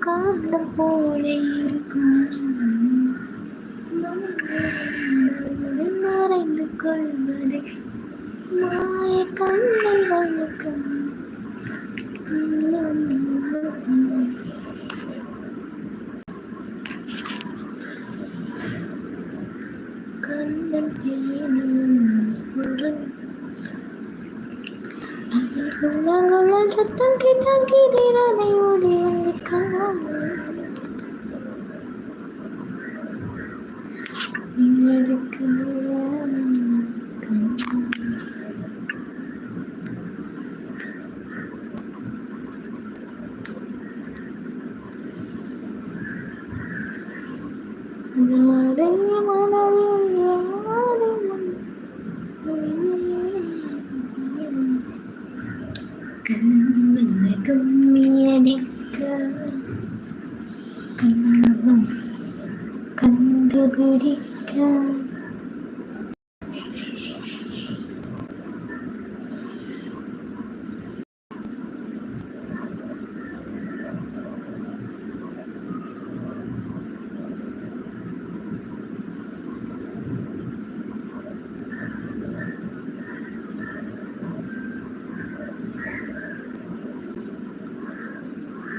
காலம் போல இருக்கும்.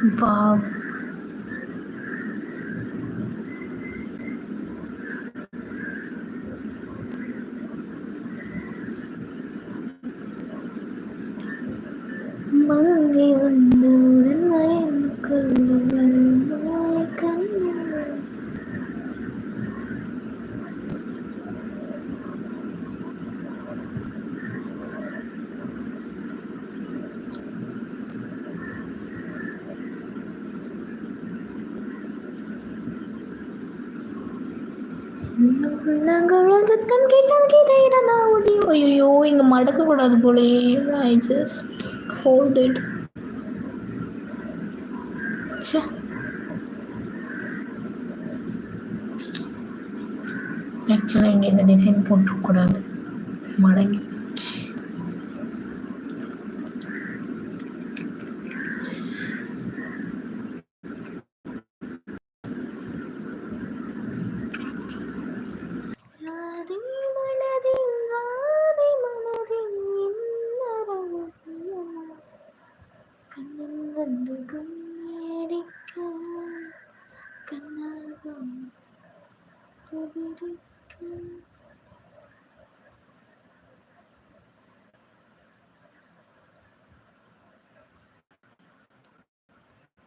involve மடக்கக்கூடாது போலயே ஐ ஜஸ்ட் ஃபோல்டட் ச்சே ஆக்சுவலாக இங்கே இந்த டிசைன் போட்டுக்கூடாது மடங்கி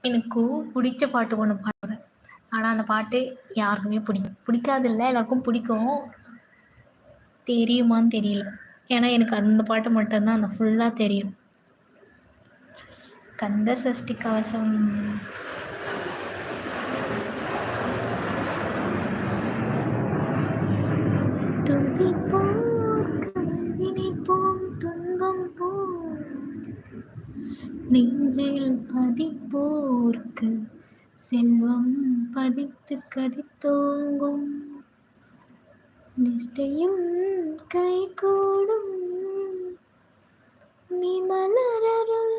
எனக்கு பிடிச்ச பாட்டு ஒன்று பாடுறேன் ஆனால் அந்த பாட்டு யாருக்குமே பிடிக்கும் பிடிக்காது இல்லை எல்லாருக்கும் பிடிக்கும். தெரியுமான்னு தெரியல. ஏன்னா எனக்கு அந்த பாட்டு மட்டும்தான் அந்த ஃபுல்லாக தெரியும். கந்த சஷ்டி கவசம். துதிப்பு நெஞ்சில் பதிப்போர்க்கு செல்வம் பதித்து கதித்தோங்கும். நிஷ்டையும் கைகூடும். நீ மலரருள்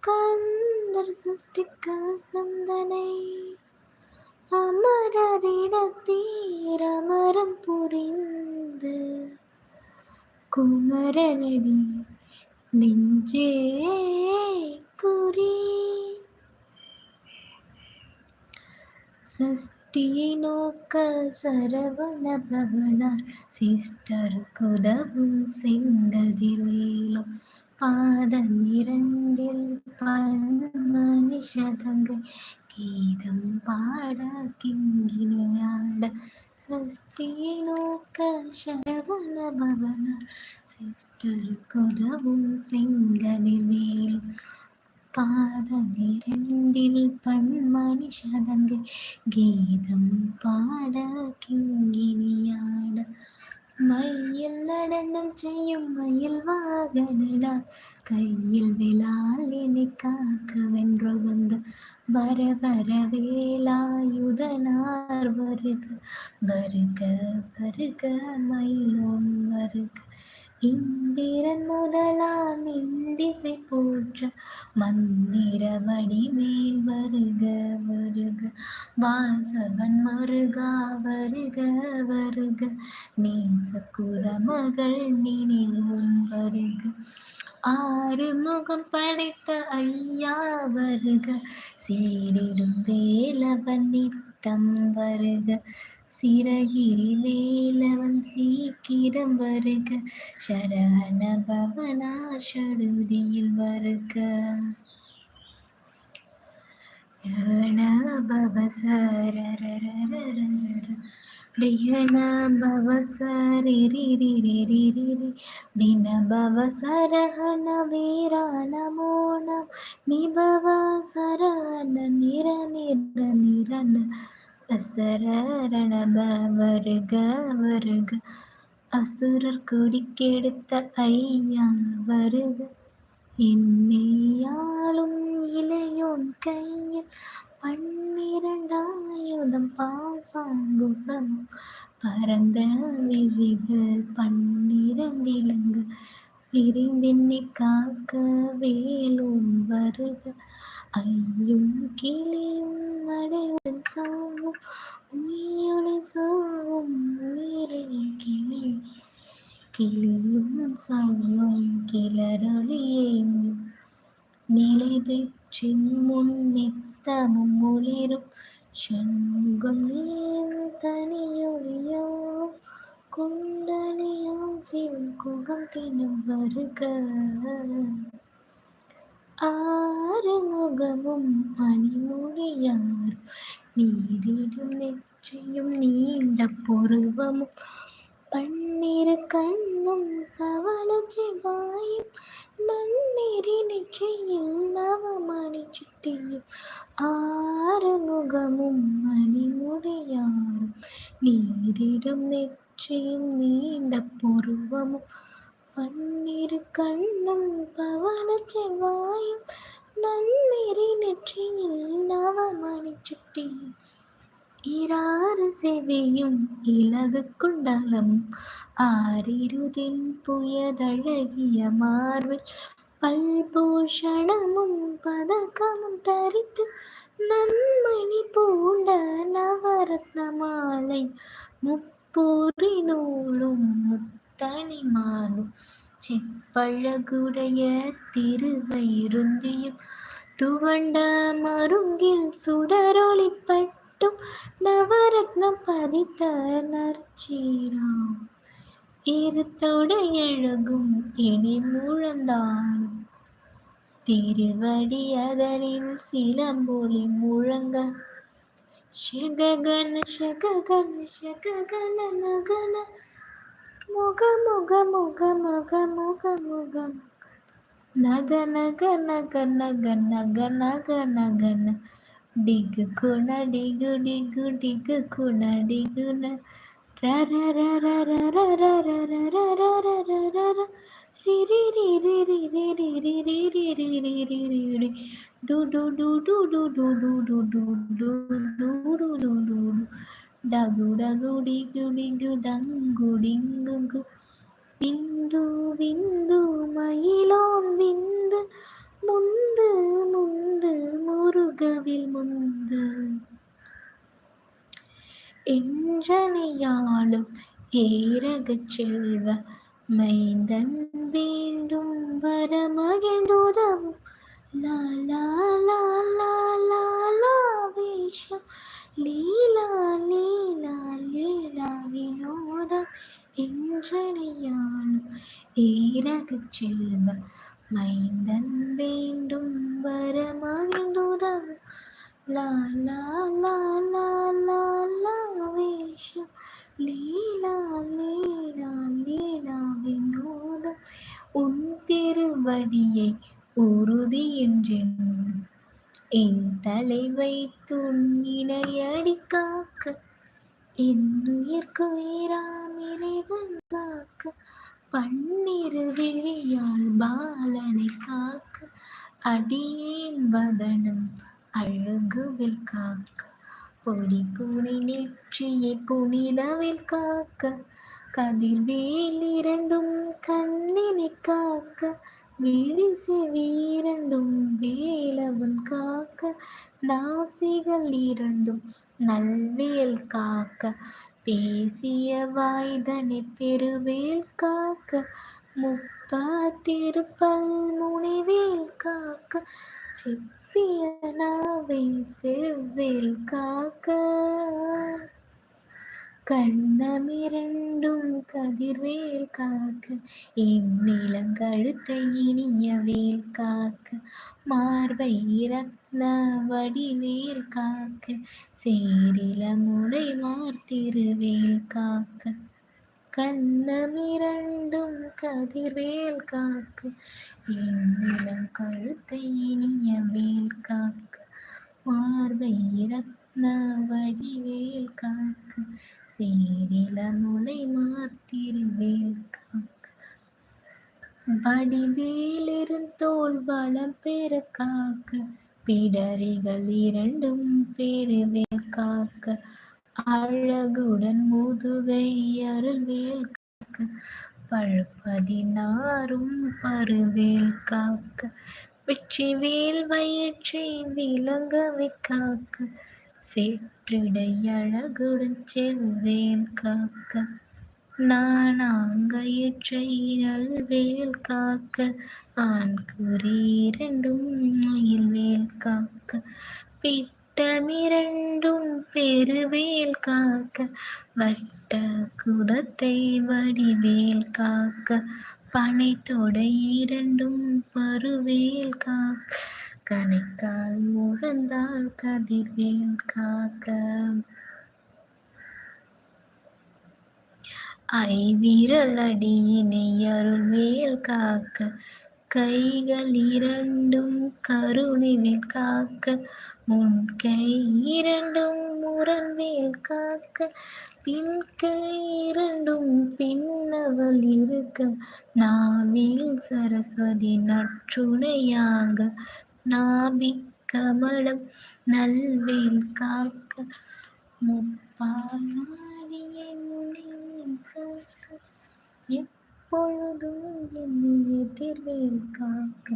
கந்தர் சஷ்டி கவசந்தனை அமரரிடத்தீர் அமரம் புரிந்து குமரனடி நெஞ்சே குறி. சஷ்டியை நோக்க சரவண பவனார் சிஸ்டர் குதவும் செங்கதிர்வேலும் பாதம் இரண்டில் மனுஷதங்கை கீதம் பாட கிங்கினியாட சஷ்டியை நோக்க சரவண பவனார் சிஸ்டர் குதவும் செங்கதிர்வேலும் பாதம் இரண்டில் பன்மணி சதங்கை கீதம் பாட கிங்கினியாட மயில் நடனம் செய்யும் மயில் வாகனடா. கையில் விழாலினை காக்க வென்று வந்த வர வர வேலாயுதனார் வருக வருக வருக மயிலோன் வருக. இந்திரன் முதலாம் இந்திசை போற்ற மந்திர வடிவேல் வருக வருக. வாசவன் மருகா வருக வருக. நேசக்குற மகள் நினைவும் வருக. ஆறு முகம் படைத்த ஐயா வருக. சீரிடும் வேலவன் நிற்க நித்தம் வருக. சிறகிரி வேலவன் சீக்கிரம் வருக. சரண பவனா சடுதியில் வருக பவ ప్రియణ భవసరిరిరిరిరిరి వినభవ సరహన వీరాణమోణం నిభవ సరహన నిర నిర నిరన அசரண வருக வருக அசுரர் கொடிக்கெடுத்த ஐயா வருக என்னையாளும் இளையோன் கையில் பன்னிரண்டாயுதம் பாசாங்குசம் பரந்த விழிகள் பன்னிரண்டிலங்கு. விரிந்தென்னை காக்க வேலும் வருக. ஐயும் கிளியும் அடைவுடன் சாவும் உயிரை சாவும் உயிரை கிளி. கிளியும் சாவும் கிளரொளியை. நிலை பெற்றின் முன்னே நித்தமும் ஒளிரும். சண்முகம் தனியொழியோ குண்டலியாம் சிவன் குகம் தினம் வருக. ആറുമുഖവും മണിമൊഴിയാറും നീരിടും നെറ്റിയും നീണ്ട പൊറുവമും പന്നീര് കണ്ണും കവല ചെവായും നന്നീരിനിഴയിൽ നവമണി ചുറ്റിയും ആറുമുഖമും മണിമുടിയാറും നീരിടും നെറ്റിയും നീണ്ട പൂർവമും പന്നീര് കണ്ണും പവന ചെവായും നന്നീരിനിഴയിൽ നവമണി ചുറ്റിയും ഇരാറ് സെവിയും ഇലകുക്കുണ്ടളം ആരിരുതിൻ പുയതഴകിയ മാർവിൽ பல்பூஷணமும் பதக்கமும் தரித்து நன்மணி பூண்ட நவரத்ன மாலை. முப்பூரி நூலும் முத்தணி மாலும் செப்பழகுடைய திருவயிருந்தியும் துவண்ட மருங்கில் சுடரொளிப்பட்டு ചുറ്റും നവരത്നം പതിത്ത നർച്ചീരാം ഇരുത്തോടെയഴകും ഇനി മുഴന്താളും തിരുവടിയതലിൽ സിലമ്പൊളി മുഴങ്ക. ശകഗന ശകഗന ശകഗന നഗന. മുഖ മുഖ മുഖ മുഖ മുഖ മുഖ നഗ നഗ നഗ നഗ നഗ നഗ നഗ. டிகு குண டிகு டிகு டிகு குண டிகுண டகு டகு டிகு டிகு டங்கு டிங்கு விந்து விந்து மயிலோம் விந்து முந்து முந்து முருகவில் முந்து. என்றனையாளும் ஏரகச் செல்வ மைந்தன் வேண்டும் வர மகிழ்ந்துதவும் லாலா லாலா லாலா வேஷம். லீலா லீலா லீலா வினோதம். என்றனையாளும் ஏரகச் செல்வ மைந்தன் வேண்டும் வர மகிழ்ந்துதவும் லாலா லாலா லாலா வேஷம். லீலா லீலா லீலா வினோதம் உன் திருவடியை உறுதி என்றேன். என் தலை வைத்து இணையடி காக்க. என்னுயிர்க்குயிராம் இறைவன் காக்க. பன்னிரு விழியால் பாலனை காக்க அடியேன் வதனம் அழகுவில் காக்க பொடி புனி நெற்றியை புனிதவில் காக்க கதிர்வேல் இரண்டும் கண்ணினை காக்க விழி செவிரண்டும் வேலவன் காக்க நாசிகள் இரண்டும் நல்வேல் காக்க பேசிய வாய்தனை பெருவேல் காக்க முப்பா திருப்பல் முனைவேல் காக்க செப்பிய நாவை செவ்வேல் காக்க. கண்ணமிரண்டும் கதிர்வேல் காக்க இந்நிலங்கழுத்தை இனிய வேல் காக்க மார்பை ரத்ன வடிவேல் காக்க சேரில முளை மார்த்திருவேல் காக்க. கண்ணமிரண்டும் கதிர்வேல் காக்க இந்நிலங்கழுத்தை இனிய வேல் காக்க மார்பை ரத்ன வடிவேல் காக்க சேரில முனை மார்த்திருவேல் காக்க. வடிவேலிருந்தோல் வளம் பெற காக்க பிடரிகள் இரண்டும் பெருவேல் காக்க. அழகுடன் முதுகை அருள்வேல் காக்க பழுப்பதினாரும் பருவேல் காக்க. வெற்றி வேல் வயிற்றை விளங்கவை காக்க செற்றிடை அழகுடன் செவ்வேல் காக்க நான் நானாங்கயிற்றை நல்வேல் காக்க ஆண் குறி இரண்டும் மயில்வேல் காக்க பிட்டமிரண்டும் பெருவேல் காக்க வட்ட குதத்தை வடிவேல் காக்க பனைத்தொடை இரண்டும் பருவேல் காக்க கணைக்கால் முழந்தால் கதிர்வேல் காக்க ஐவிரல் அடியினை அருள்வேல் காக்க கைகள் இரண்டும் கருணைவேல் காக்க முன் கை இரண்டும் முரண்வேல் காக்க பின்கை இரண்டும் பின்னவள் இருக்க நாவில் சரஸ்வதி நற்றுணையாக நாபி கமலம் நல்வேல் காக்க முப்பால் காக்க எப்பொழுதும் என்னை எதிர்வேல் காக்க.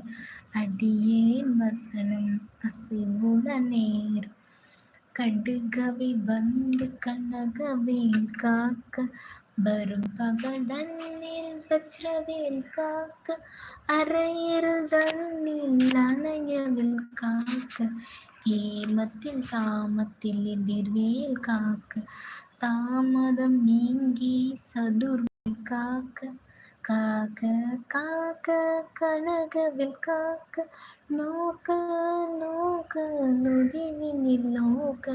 அடியேன் வசனம் அசிவுட நேரம் கடுகவி வந்து கனகவேல் காக்க வரும் பகல் தன்னில் வஜ்ரவேல் காக்க அரையல் தன்னில் அணையவில் காக்க ஏமத்தில் சாமத்தில் எதிர்வேல் காக்க தாமதம் நீங்கி சதுர்வில் காக்க காக்க காக்க கனகவில் காக்க நோக்க நோக்க நொடிவினில் நோக்க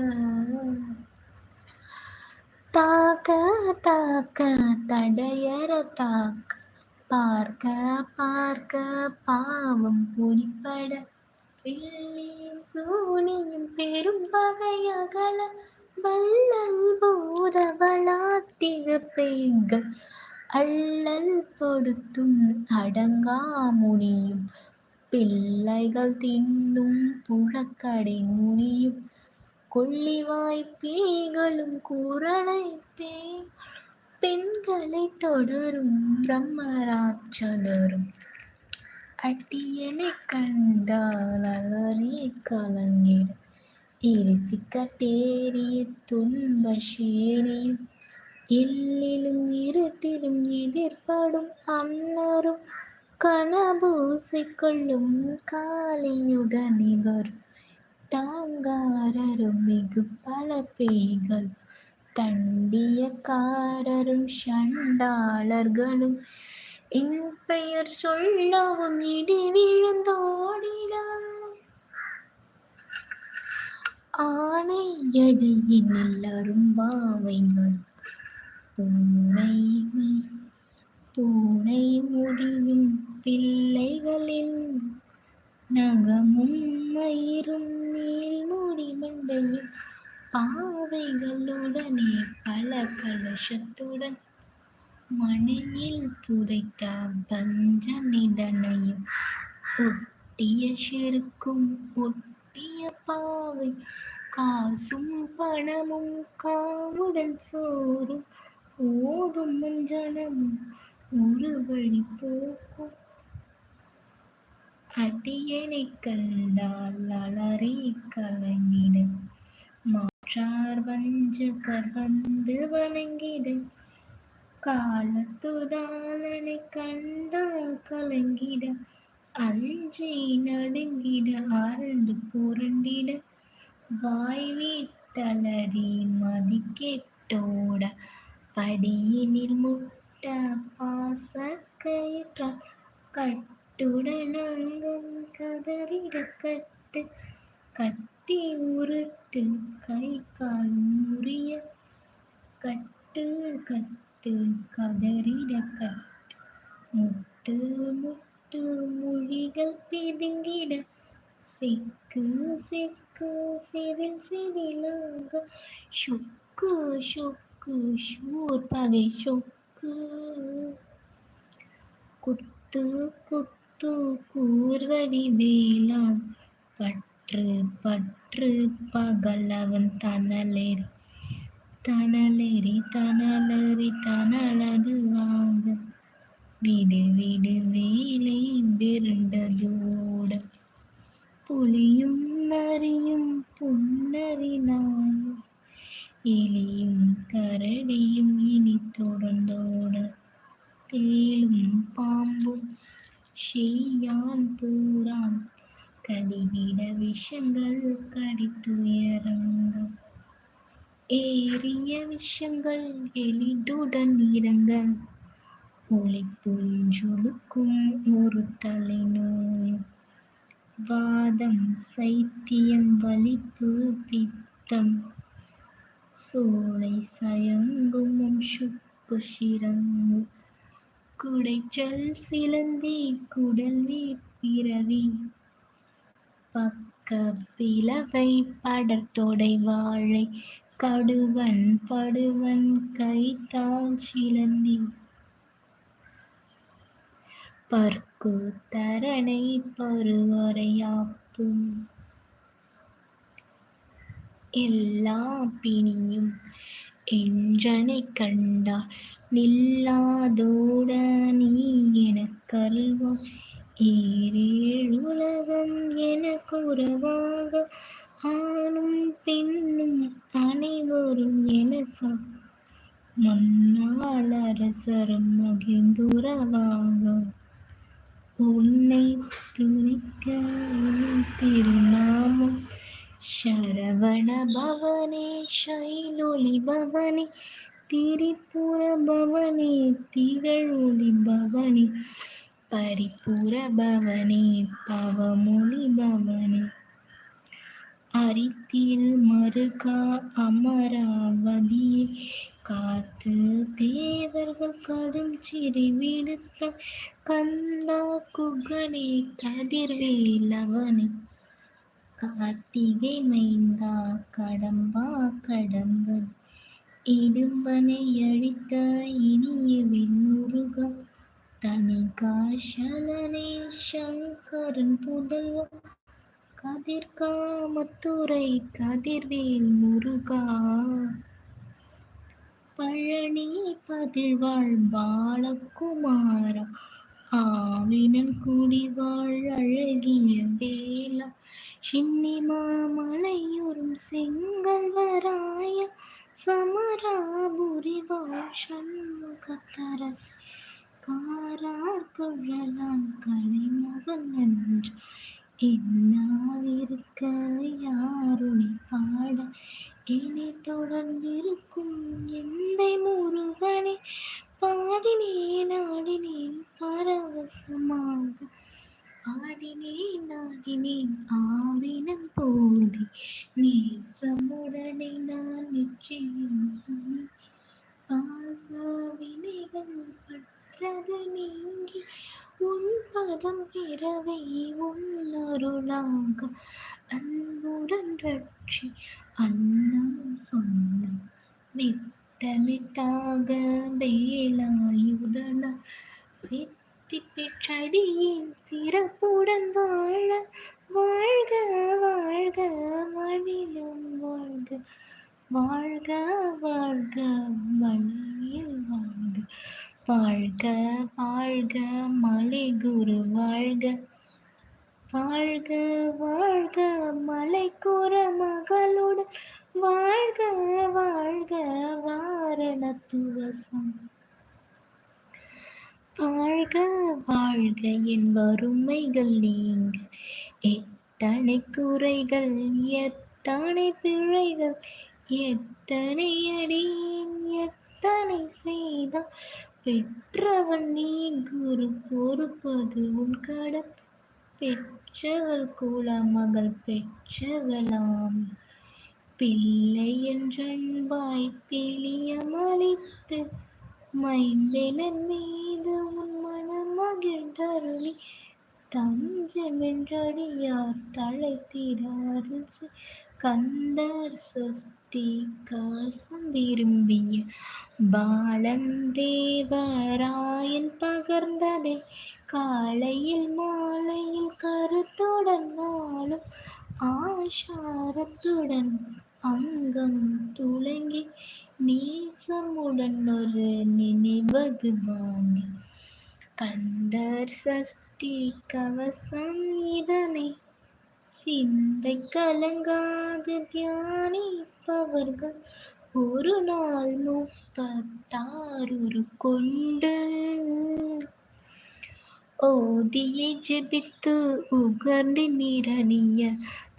தாக்க பார்க்க தடையற தாக்க. பார்க்க பார்க்க பாவம் புடிப்பட பிள்ளை சூனியும் பெரும் பகையகல வள்ளல் பூத வளாத்திக பெய்கள். அள்ளல் பொடுத்தும் அடங்கா முனியும். பிள்ளைகள் தின்னும் புழக்கடை முனியும். கொள்ளிவாய் பேய்களும் குரலை பே பெண்களை தொடரும் பிரம்மராட்சதரும். அட்டியலை கண்டால் அலறி கலங்கிட எரிசிக்கட்டேறிய துன்ப சேரியும் எல்லிலும் இருட்டிலும் எதிர்படும் அன்னரும். கனபூசை கொள்ளும் காலையுடனே வரும் தாங்காரரும் மிகு பல பேய்கள். தண்டியக்காரரும் ஷண்டாளர்களும் என் பெயர் சொல்லவும் இடி விழுந்தோடினார் எல்லாரும் அரும்பாவைகள் பூனை பூனை முடியும் பிள்ளைகளின் நகமும் மயிரும் மேல் மூடி மண்டையும் பாவைகளுடனே பல கலசத்துடன் மனையில் புதைத்த பஞ்ச நிடனையும் ஒட்டிய செருக்கும் ஒட்டிய பாவை காசும் பணமும் காவுடன் சோறும் ஓதும் மஞ்சனமும் ஒரு வழி போக்கும். அடியனை கண்டால் அலறி கலங்கின மாற்றார் வஞ்சகர் வந்து வணங்கிடு காலத்துதாலனை கண்டால் கலங்கிட. அஞ்சி நடுங்கிட அரண்டு புரண்டிட. வாய் வீட்டலறி மதிக்கெட்டோட. படியினில் முட்ட பாசக்கயிற்றால் கட்டுடனங்கம் கதறிட கட்டு. கட்டி உருட்டு கட்டு கை கால் முறிய கட்டு கட்டு கதறிட கட்டு முட்டு முட்டு மொழிகள் பிதுங்கிட செக்கு செக்கு செதில் செதிலாக சுக்கு சுக்கு ஷூர் பகை சொக்கு குத்து குத்து கூர்வடி வேலாம் பற்று பற்று காற்று பகல் அவன் தனலேறி தனலேறி தனலறி தனலகு வாங்க. விடு விடு வேலை விருண்டது ஓட புலியும் நரியும் புன்னறினான் எலியும் கரடியும் இனி தொடர்ந்தோட தேலும் பாம்பும் செய்யான் பூரான் கடிவிட விஷங்கள் கடித்துயரங்க ஏறிய விஷங்கள் எளிதுடன் இறங்க. ஒளி ஒரு தலைநோய் வாதம் சைத்தியம் வலிப்பு பித்தம். சோலை சயங்கும் சுக்கு சிரங்கு குடைச்சல் சிலந்தி குடல் பிறவி. பக்க பிளவை படர்தொடை வாழை கடுவன் படுவன் கைத்தால் சிலந்தி பர்க்கு தரணை பருவரையாப்பு எல்லா பிணியும் என்றனை கண்டால் நில்லாதோட நீ எனக்கருவான் ஏரேழுலகம் எனக்குறவாக ஆணும் பெண்ணும் அனைவரும் எனக்கு முன்னாள் அரசரும் மகிழ்ந்துறவாக உன்னை துணிக்க திருநாமம். சரவண பவனே சைலொளி பவனே திரிபுர பவனே திகழொளி பவனே. பரிபூர பவனே பவமொழி பவனே அரித்தில் மறுகா அமராவதியை காத்து தேவர்கள் கடும் சிறை விடுத்த கந்தா குகனே கதிர்வேலவனே கார்த்திகை மைந்தா கடம்பா கடம்பன் இடும்பனை அழித்த இனிய வெண்முருகா. தனிகாசலனே சங்கரன் புதல்வா கதிர்காமத்துறை கதிர்வேல் முருகா. பழனி பதிழ்வாழ் பாலகுமாரா. ஆவினன் குடிவாழ் அழகிய வேலா. சின்னி மாமலையுறும் செங்கல்வராய. சமராபுரி வாழ் சண்முகத்தரசா. காரார் குழலாம் கலைமகன் என்று என்னாவிருக்க யாருனை பாட? என்னை தொடர்ந்திருக்கும் எந்தை முருகனை? பாடினேன் ஆடினேன் பரவசமாக. ஆடினேன் ஆடினேன் ஆவினம் போதி. நேசமுடனே நான் நிச்சயம். பாச வினைகள் நின்றது நீங்கி உன் பதம் பிறவை உன்னருளாக அன்புடன் ரட்சி அண்ணம் சொன்னம் மிட்டமிட்டாக வேலாயுதன. சித்திப்பிச்சடியின் சிறப்புடன் வாழ வாழ்க வாழ்க மணிலும் வாழ்க. வாழ்க வாழ்க மணியில் வாழ்க. வாழ்க வாழ்க மலை குரு வாழ்க. வாழ்க வாழ்க மலை கூற மகளுடன் வாழ்க வாழ்க வாரணத்துவசம். வாழ்க வாழ்க என் வறுமைகள் நீங்க. எத்தனை குறைகள் எத்தனை பிழைகள் எத்தனை அடியேன் எத்தனை செய்தால் பெற்றவன் நீ குரு பொறுப்பது உன் கடன் பெற்றவள் குலமகள் பெற்றவளாம் பிள்ளை என்றன்பாய் பிளியமளித்து மைந்தனன் மீது உன் மனம் மகிழ்ந்தருளி. தஞ்சமென்றடியார் தழைத்திடாரு கந்தர் சஷ்டி காசம் விரும்பிய பாலன் தேவராயன் பகர்ந்ததை காலையில் மாலையில் கருத்துடன் நாளும் ஆஷாரத்துடன் அங்கம் துளங்கி நேசமுடன் ஒரு நினைவகு வாங்கி கந்தர் சஷ்டி கவசம் இதனை சிந்தை கலங்காது தியானிப்பவர்கள் ஒரு நாள் முப்பத்தாறு கொண்டு ஓதியை ஜெபித்து உகர்ந்து நிரணிய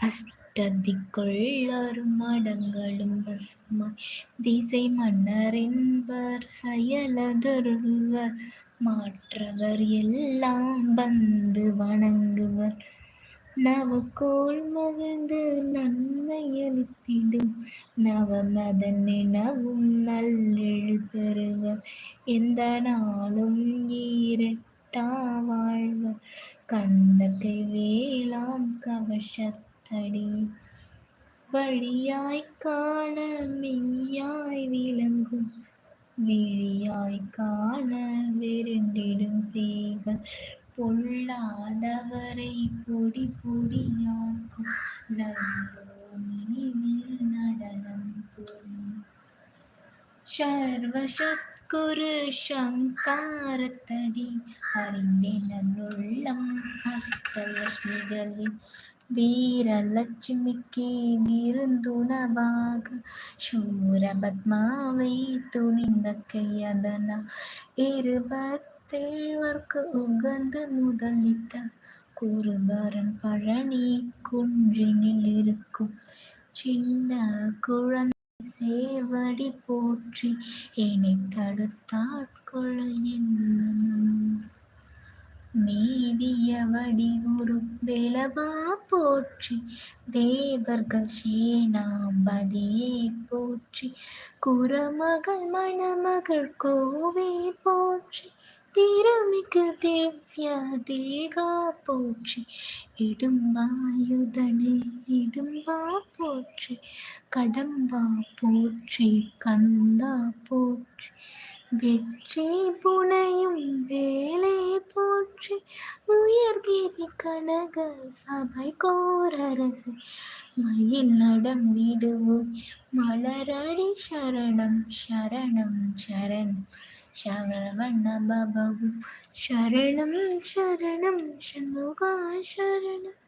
அஷ்டதிக்குள் மடங்களும் வசமாய் திசை மன்னரென்பர் செயலதருவர் மாற்றவர் எல்லாம் வந்து வணங்குவர். நவக்கோள் மகிழ்ந்து நன்மை அளித்திடும். நவமதன் எனவும் நல்லெழு பெறுவர். எந்த நாளும் ஈரட்டா வாழ்வர். கண்ணத்தை வேளாம் கவசத்தடி. வழியாய் காண மெய்யாய் விளங்கும். விழியாய் காண விருண்டிடும் பேய்கள். பொல்லாதவரை பொடி பொடியாக்கும் நல்லோமினிவில் நடனம் புரியும். சர்வசத்குரு சங்காரத்தடி அறிந்தேன் நன்னுள்ளம் ஹஸ்தலட்சுமிகளின் வீரலட்சுமிக்கே விருந்துணவாக சூரபத்மாவை துணிந்த கையதனா தேழ்வர்க்கு உகந்து முதலித்த குருபரன் பழனி குன்றினில் இருக்கும். சின்ன குழந்தை சேவடி போற்றி என்னை தடுத்தாட்கொள்ள என்னும் மேவிய வடிவுரு வேலவா போற்றி தேவர்கள் சேனாம்பதியே போற்றி குரமகள் மணமகள் கோவே போற்றி திருமிகு திவ்ய தேகா போற்றி. இடும்பாயுதனே இடும்பா போற்றி. கடம்பா போற்றி கந்தா போற்றி. வெற்றி புனையும் வேலை போற்றி. உயர்கிரி கனக சபை கோரரசு மயில் நடம் விடுவோம் மலரடி சரணம் சரணம் சரணம். சரவண பபு சரணம் சரணம் சண்முகா சரணம்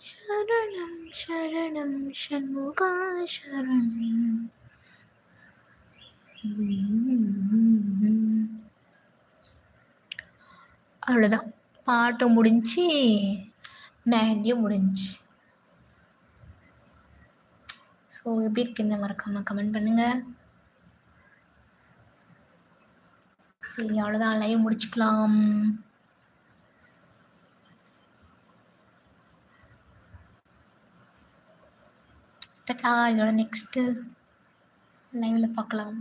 சரணம் சரணம் சண்முகா சரணம் அவ்வளோதான் பாட்டும் முடிஞ்சு மேகியும் முடிஞ்சு ஸோ எப்படி இருக்குன்னு மறக்காமல் கமெண்ட் பண்ணுங்கள் சரி அவ்வளோதான் லைவ் முடிச்சுக்கலாம். டட்டா இதோட நெக்ஸ்ட்டு லைவில் பார்க்கலாம்.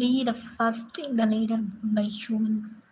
Be the first in the by by.